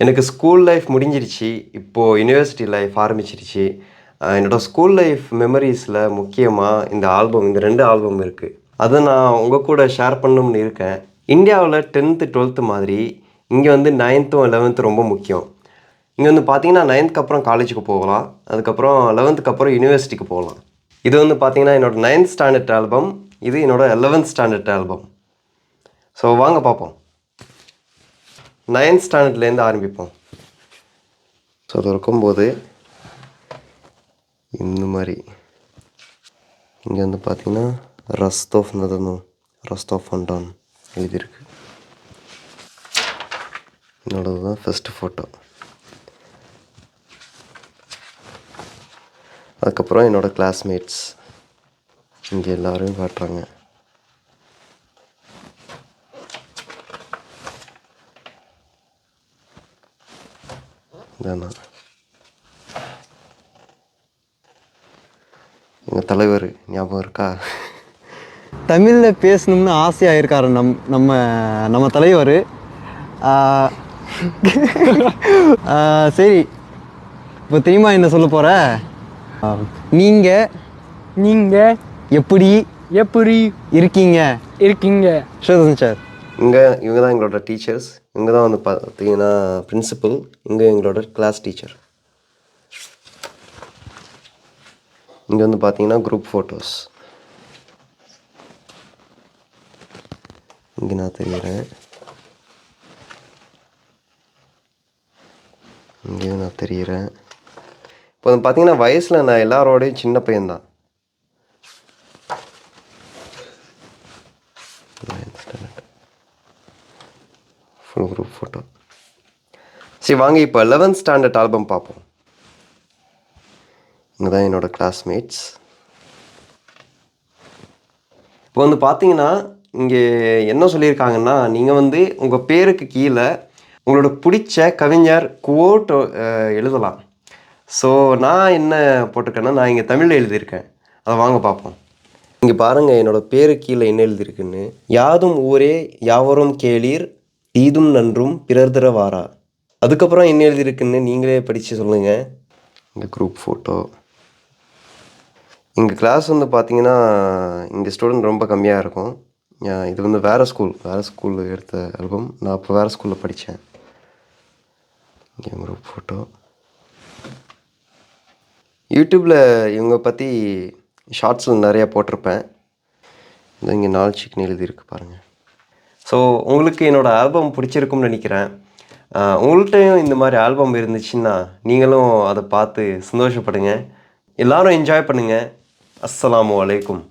எனக்கு school life முடிஞ்சிருச்சு இப்போது யுனிவர்சிட்டி லைஃப் ஆரம்பிச்சிருச்சு. என்னோடய ஸ்கூல் லைஃப் மெமரிஸில் முக்கியமாக இந்த ஆல்பம் இந்த ரெண்டு ஆல்பம் இருக்குது அதை நான் உங்கள் கூட ஷேர் பண்ணணும்னு இருக்கேன். இந்தியாவில் டென்த்து டுவெல்த்து மாதிரி இங்கே வந்து நைன்த்தும் லெவன்த்து ரொம்ப முக்கியம். இங்கே வந்து பார்த்தீங்கன்னா நைன்த்துக்கு அப்புறம் காலேஜுக்கு போகலாம். அதுக்கப்புறம் லெவன்த்துக்கு அப்புறம் யூனிவர்சிட்டிக்கு போகலாம். இது வந்து பார்த்தீங்கன்னா என்னோட நைன்த் ஸ்டாண்டர்ட் ஆல்பம் இது என்னோடய லெவன்த் ஸ்டாண்டர்ட் ஆல்பம் ஸோ வாங்க பார்ப்போம் நைன்த் ஸ்டாண்டர்ட்லேருந்து ஆரம்பிப்போம். ஸோ திறக்கும்போது இந்த மாதிரி. இங்கே வந்து பார்த்தீங்கன்னா ரஸ்தோஃப் நதனும் ரஸ்தோஃப் அண்டான் எழுதியிருக்கு. என்னோடது தான் ஃபஸ்ட்டு ஃபோட்டோ அதுக்கப்புறம் என்னோடய கிளாஸ்மேட்ஸ் இங்கே எல்லோரும் காட்டுறாங்க. இதானா எங்கள் தலைவர் ஞாபகம் இருக்கா? தமிழில் பேசணும்னு ஆசையாக இருக்காரு நம் நம்ம நம்ம தலைவர். சரி. இப்போ தெரியுமா என்ன சொல்ல போகிற நீங்கள் நீங்கள் எப்படி எப்படி இருக்கீங்க? இருக்கீங்க? சார். இங்கே இவங்க தான் எங்களோட டீச்சர்ஸ் இங்கே தான் வந்து பார்த்தீங்கன்னா பிரின்சிபல் இங்கே எங்களோட கிளாஸ் டீச்சர் இங்கே வந்து பார்த்தீங்கன்னா குரூப் ஃபோட்டோஸ் இங்கே நான் தெரிகிறேன் இங்கேயும் நான் தெரிகிறேன் இப்போ வந்து பார்த்தீங்கன்னா வயசில் நான் எல்லாரோடையும் சின்ன பையன்தான். ஃபுல் குரூப் ஃபோட்டோ சரி வாங்க இப்போ லெவன்த் ஸ்டாண்டர்ட் ஆல்பம் பார்ப்போம். இங்கே தான் என்னோட கிளாஸ்மேட்ஸ் இப்போ வந்து பார்த்தீங்கன்னா இங்கே என்ன சொல்லியிருக்காங்கன்னா நீங்கள் வந்து உங்கள் பேருக்கு கீழே உங்களோட பிடிச்ச கவிஞர் கோட் எழுதலாம். ஸோ நான் என்ன போட்டிருக்கேன்னா நான் இங்கே தமிழில் எழுதியிருக்கேன். அதை வாங்க பார்ப்போம். இங்கே பாருங்கள் என்னோட பேரு கீழே என்ன எழுதியிருக்குன்னு. யாதும் ஊரே யாவரும் கேளீர் ஈதும் நன்றும் பிறர் தர வாரா அதுக்கப்புறம் என்ன எழுதியிருக்குன்னு நீங்களே படித்து சொல்லுங்கள் இந்த குரூப் ஃபோட்டோ எங்கள் கிளாஸ் வந்து பார்த்தீங்கன்னா இங்கே ஸ்டூடெண்ட் ரொம்ப கம்மியாக இருக்கும். இது வந்து வேறு ஸ்கூல் வேறு ஸ்கூலில் எடுத்த ஆல்பம் நான் அப்போ வேறு ஸ்கூலில் படித்தேன் இங்கே குரூப் ஃபோட்டோ யூடியூப்பில் இவங்க பற்றி ஷார்ட்ஸில் நிறையா போட்டிருப்பேன். இந்த இங்கே நாலு சிக்கன் எழுதியிருக்கு பாருங்கள் ஸோ உங்களுக்கு என்னோடய ஆல்பம் பிடிச்சிருக்கும்னு நினைக்கிறேன். உங்கள்கிட்டையும் இந்த மாதிரி ஆல்பம் இருந்துச்சுன்னா நீங்களும் அதை பார்த்து சந்தோஷப்படுங்க. எல்லாரும் என்ஜாய் பண்ணுங்கள் அஸ்ஸலாமு அலைக்கும்.